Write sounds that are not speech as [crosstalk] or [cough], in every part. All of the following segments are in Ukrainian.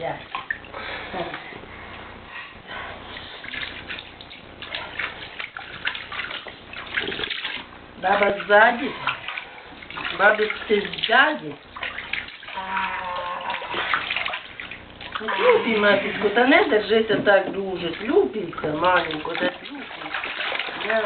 я. Баба сзади, бабы ты сзади. Любі, матінко, та не держися так дуже. Любійся, маленько, та любійся. Я...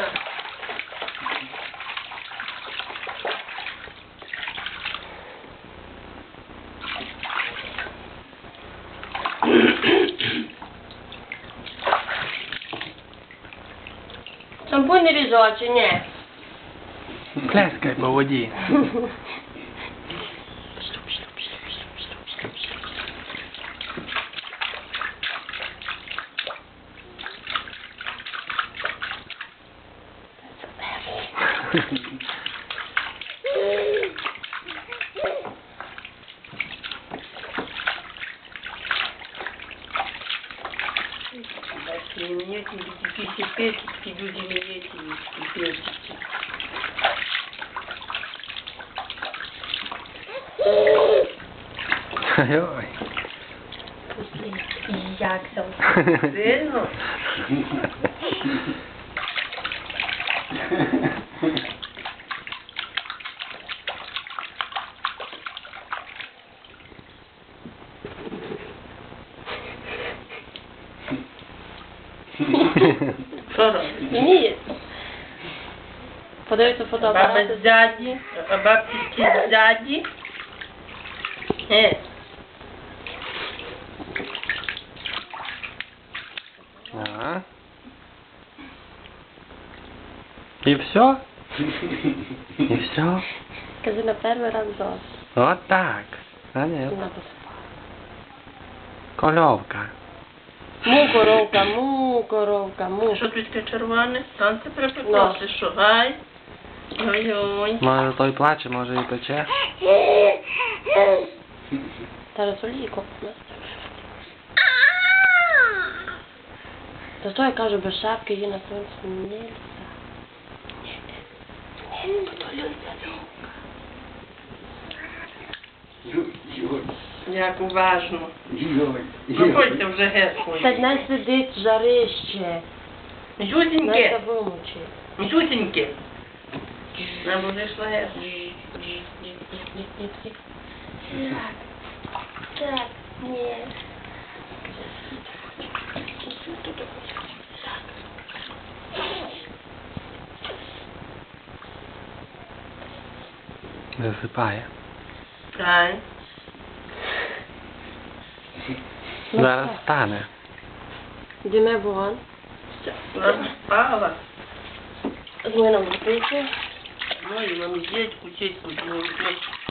Шампунь не різала чи ні? Плескай по воді. Thank мені такі ті песики, люди меня эти ті песики. Ой. Як там? Сильно? [laughs] Що робиш? Ні. Подивіться Баба фотоапарат. ззаді, а бабці ті ззаді. Е, Ага. І все? І все? Кажи на перший раз зос. От так. А ні. Му, коровка, му, коровка, му. що тут таке червоне? Сонце припекло, що, гай? Ой-ой. Може той плаче, може і пече. Зараз олійку. Та то я кажу, без шапки її на сонці не ліса. Як уважно. Проходьте вже геть Та не сидить жарище. Вимучи. жутеньке. Нам уже йшла геть. Так, ні. Засипає. Так. Зараз стане. Діме вон. Розпала. З мене випити. Ну і нам їдь, кучить, кусить.